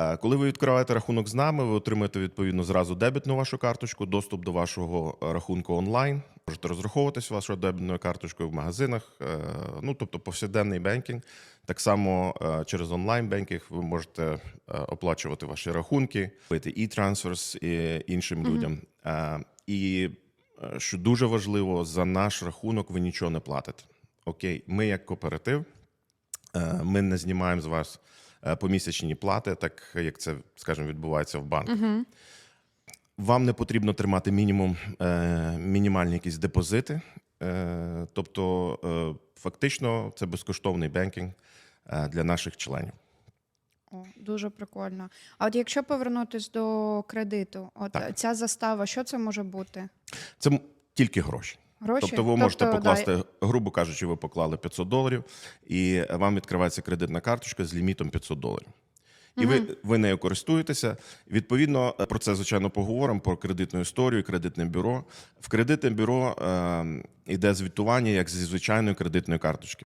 Е, Коли ви відкриваєте рахунок з нами, ви отримаєте відповідно зразу дебетну вашу карточку, доступ до вашого е, рахунку онлайн. Можете розраховуватися вашою дебетною карточкою в магазинах, е, ну тобто повсякденний бенкінг. Так само через онлайн бенкінг ви можете оплачувати ваші рахунки, робити e-transfers і іншим людям. Е, І е, що дуже важливо, за наш рахунок ви нічого не платите. Окей, ми як кооператив. Ми не знімаємо з вас помісячні плати, так як це, скажімо, відбувається в банках. Вам не потрібно тримати мінімум, е, мінімальні якісь депозити. Е, Тобто, е, фактично, це безкоштовний бенкінг е, для наших членів. О, дуже прикольно. А от якщо повернутись до кредиту, от Так. ця застава, що це може бути? Це тільки гроші. Гроші? Тобто ви можете да, покласти, грубо кажучи, ви поклали 500 доларів, і вам відкривається кредитна карточка з лімітом 500 доларів. І ви, ви нею користуєтеся. Відповідно, про це звичайно поговоримо про кредитну історію, кредитне бюро. В кредитне бюро е, йде звітування як зі звичайної кредитної карточки.